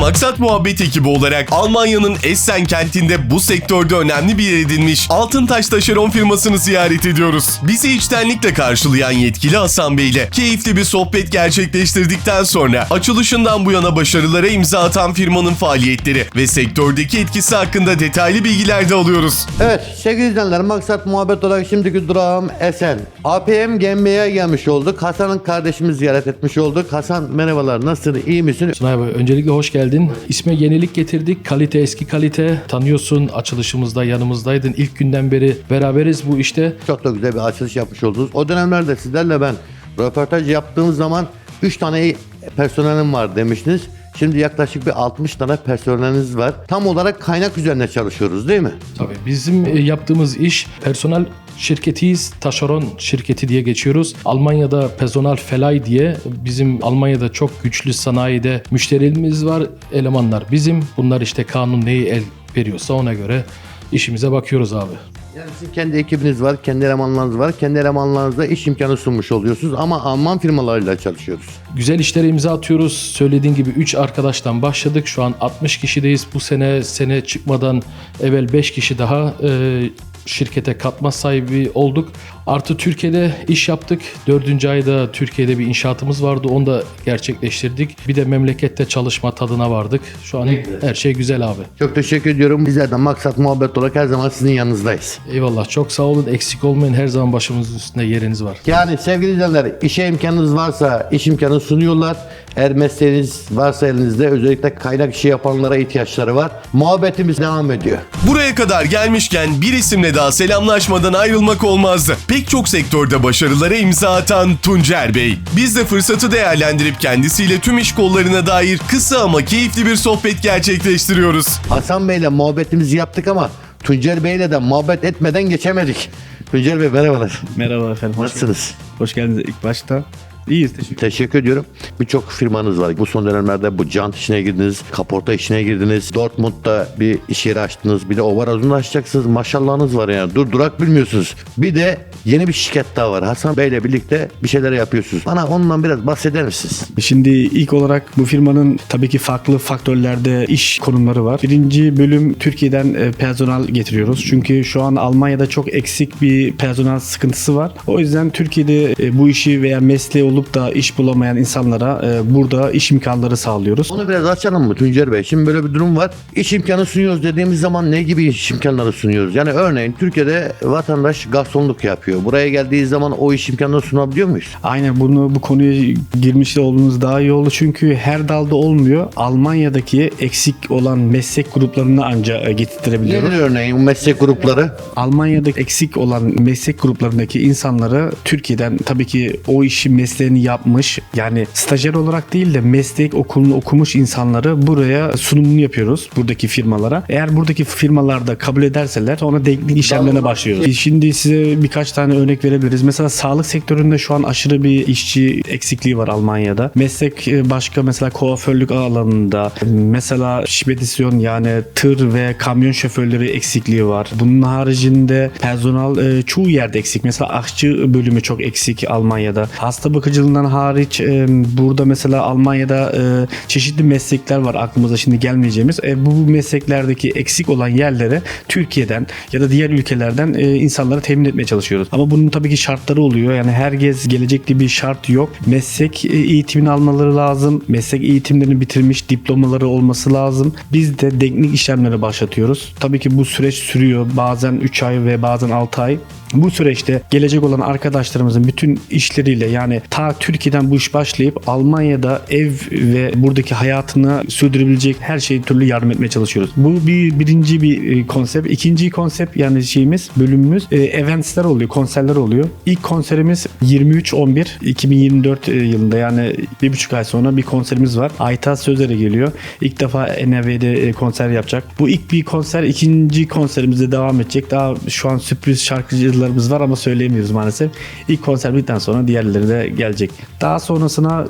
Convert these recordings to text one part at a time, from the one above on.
Maksat Muhabbet ekibi olarak Almanya'nın Essen kentinde bu sektörde önemli bir yer edinmiş Altıntaş Taşeron firmasını ziyaret ediyoruz. Bizi içtenlikle karşılayan yetkili Hasan Bey ile keyifli bir sohbet gerçekleştirdikten sonra açılışından bu yana başarılara imza atan firmanın faaliyetleri ve sektördeki etkisi hakkında detaylı bilgiler de alıyoruz. Evet sevgili izleyenler maksat muhabbet olarak şimdiki durağım Esen. APM GmbH'ye gelmiş olduk. Hasan'ın kardeşimizi ziyaret etmiş olduk. Hasan merhabalar nasılsın iyi misin? Sunay abi öncelikle hoş geldin. İsme yenilik getirdik. Kalite eski kalite. Tanıyorsun açılışımızda yanımızdaydın. İlk günden beri beraberiz bu işte. Çok da güzel bir açılış yapmış oldunuz. O dönemlerde sizlerle ben röportaj yaptığım zaman 3 tane personelim var demiştiniz. Şimdi yaklaşık bir 60 tane personeliniz var. Tam olarak kaynak üzerine çalışıyoruz değil mi? Tabii bizim e, yaptığımız iş personel şirketiyiz. Taşeron şirketi diye geçiyoruz. Almanya'da personel felay diye bizim Almanya'da çok güçlü sanayide müşterilerimiz var. Elemanlar bizim. Bunlar işte kanun neyi el veriyorsa ona göre işimize bakıyoruz abi. Yani sizin kendi ekibiniz var, kendi elemanlarınız var. Kendi elemanlarınızda iş imkanı sunmuş oluyorsunuz ama Alman firmalarıyla çalışıyoruz. Güzel işlere imza atıyoruz. Söylediğin gibi 3 arkadaştan başladık. Şu an 60 kişideyiz. Bu sene sene çıkmadan evvel 5 kişi daha e, şirkete katma sahibi olduk. Artı Türkiye'de iş yaptık. Dördüncü ayda Türkiye'de bir inşaatımız vardı. Onu da gerçekleştirdik. Bir de memlekette çalışma tadına vardık. Şu an her şey güzel abi. Çok teşekkür ediyorum. Bizler de maksat muhabbet olarak her zaman sizin yanınızdayız. Eyvallah. Çok sağ olun. Eksik olmayın. Her zaman başımızın üstünde yeriniz var. Yani sevgili izleyenler işe imkanınız varsa iş imkanı sunuyorlar. Eğer mesleğiniz varsa elinizde özellikle kaynak işi yapanlara ihtiyaçları var. Muhabbetimiz devam ediyor. Buraya kadar gelmişken bir isimle daha selamlaşmadan ayrılmak olmazdı. Pek çok sektörde başarılara imza atan Tuncer Bey. Biz de fırsatı değerlendirip kendisiyle tüm iş kollarına dair kısa ama keyifli bir sohbet gerçekleştiriyoruz. Hasan Bey'le muhabbetimizi yaptık ama Tuncer Bey'le de muhabbet etmeden geçemedik. Tuncer Bey merhabalar. Merhaba efendim. Hoş, Nasılsınız? hoş geldiniz ilk başta. İyiyiz teşekkür Teşekkür ediyorum. Birçok firmanız var. Bu son dönemlerde bu jant işine girdiniz, kaporta işine girdiniz. Dortmund'da bir iş yeri açtınız. Bir de Ovarazun'da açacaksınız. Maşallahınız var yani. Dur durak bilmiyorsunuz. Bir de yeni bir şirket daha var. Hasan Bey'le birlikte bir şeyler yapıyorsunuz. Bana ondan biraz bahseder misiniz? Şimdi ilk olarak bu firmanın tabii ki farklı faktörlerde iş konumları var. Birinci bölüm Türkiye'den e, personel getiriyoruz. Çünkü şu an Almanya'da çok eksik bir personel sıkıntısı var. O yüzden Türkiye'de e, bu işi veya mesleği olup da iş bulamayan insanlara e, burada iş imkanları sağlıyoruz. Onu biraz açalım mı Tuncer Bey? Şimdi böyle bir durum var. İş imkanı sunuyoruz dediğimiz zaman ne gibi iş imkanları sunuyoruz? Yani örneğin Türkiye'de vatandaş garsonluk yapıyor. Buraya geldiği zaman o iş imkanını sunabiliyor muyuz? Aynen bunu bu konuya girmiş olduğunuz daha iyi oldu. Çünkü her dalda olmuyor. Almanya'daki eksik olan meslek gruplarını ancak e, getirtirebiliyoruz. Nedir örneğin bu meslek grupları? Almanya'da eksik olan meslek gruplarındaki insanları Türkiye'den tabii ki o işi mesleğini yapmış yani stajyer olarak değil de meslek okulunu okumuş insanları buraya sunumunu yapıyoruz buradaki firmalara. Eğer buradaki firmalarda kabul ederseler sonra teknik işlemlerine başlıyoruz. Şimdi size birkaç tane örnek verebiliriz. Mesela sağlık sektöründe şu an aşırı bir işçi eksikliği var Almanya'da. Meslek e, başka mesela kuaförlük alanında mesela şipedisyon yani tır ve kamyon şoförleri eksikliği var. Bunun haricinde personel e, çoğu yerde eksik. Mesela aşçı bölümü çok eksik Almanya'da. Hasta bakıcılığından hariç e, burada mesela Almanya'da e, çeşitli meslekler var aklımıza şimdi gelmeyeceğimiz. E, bu mesleklerdeki eksik olan yerlere Türkiye'den ya da diğer ülkelerden e, insanları temin etmeye çalışıyoruz. Ama bunun tabii ki şartları oluyor. Yani herkes gelecek diye bir şart yok. Meslek e, eğitimini almaları lazım. Meslek eğitimlerini bitirmiş diplomaları olması lazım. Biz de teknik işlemlere başlatıyoruz. Tabii ki bu süreç sürüyor. Bazen 3 ay ve bazen 6 ay. Bu süreçte gelecek olan arkadaşlarımızın bütün işleriyle yani ta Türkiye'den bu iş başlayıp Almanya'da ev ve buradaki hayatını sürdürebilecek her şeyi türlü yardım etmeye çalışıyoruz. Bu bir birinci bir e, konsept. İkinci konsept yani şeyimiz bölümümüz e, eventsler oluyor, konserler oluyor. İlk konserimiz 23-11 2024 e, yılında yani bir buçuk ay sonra bir konserimiz var. Aytaz Sözer'e geliyor. İlk defa NV'de konser yapacak. Bu ilk bir konser, ikinci konserimizde devam edecek. Daha şu an sürpriz şarkıcılar şarkıcılarımız var ama söyleyemiyoruz maalesef. İlk konser bittikten sonra diğerleri de gelecek. Daha sonrasına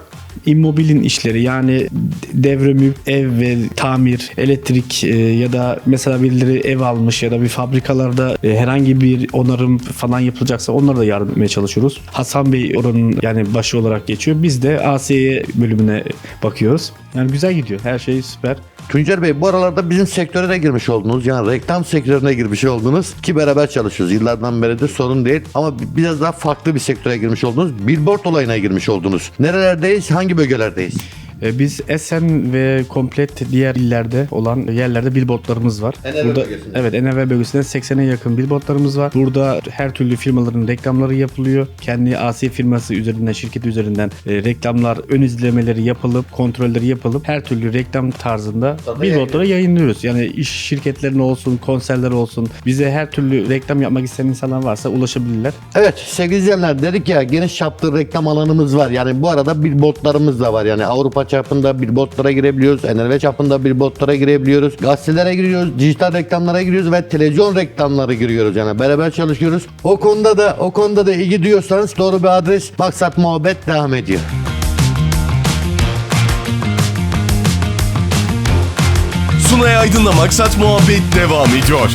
immobilin işleri yani devre mülk, ev ve tamir, elektrik e, ya da mesela birileri ev almış ya da bir fabrikalarda e, herhangi bir onarım falan yapılacaksa onlara da yardım etmeye çalışıyoruz. Hasan Bey oranın yani başı olarak geçiyor. Biz de ASY bölümüne bakıyoruz. Yani güzel gidiyor. Her şey süper. Tuncer Bey bu aralarda bizim sektöre de girmiş oldunuz. Yani reklam sektörüne girmiş oldunuz. Ki beraber çalışıyoruz. Yıllardan beridir sorun değil. Ama biraz daha farklı bir sektöre girmiş oldunuz. Billboard olayına girmiş oldunuz. Nerelerdeyiz? Hangi bölgelerdeyiz? E, Biz Esen ve komplet diğer illerde olan yerlerde billboardlarımız var. NV Burada bölgesinde. evet NV bölgesinde 80'e yakın billboardlarımız var. Burada her türlü firmaların reklamları yapılıyor. Kendi AC firması üzerinden, şirketi üzerinden e, reklamlar, ön izlemeleri yapılıp, kontrolleri yapılıp her türlü reklam tarzında Tabii billboardlara yayınlıyoruz. Yani iş şirketlerine olsun, konserler olsun. Bize her türlü reklam yapmak isteyen insanlar varsa ulaşabilirler. Evet sevgili izleyenler dedik ya geniş çaplı reklam alanımız var. Yani bu arada billboardlarımız da var. Yani Avrupa çapında billboardlara girebiliyoruz. NRV çapında billboardlara girebiliyoruz. Gazetelere giriyoruz. Dijital reklamlara giriyoruz ve televizyon reklamları giriyoruz. Yani beraber çalışıyoruz. O konuda da o konuda da ilgi duyuyorsanız doğru bir adres. Maksat muhabbet devam ediyor. Sunay Aydın'la Maksat Muhabbet devam ediyor.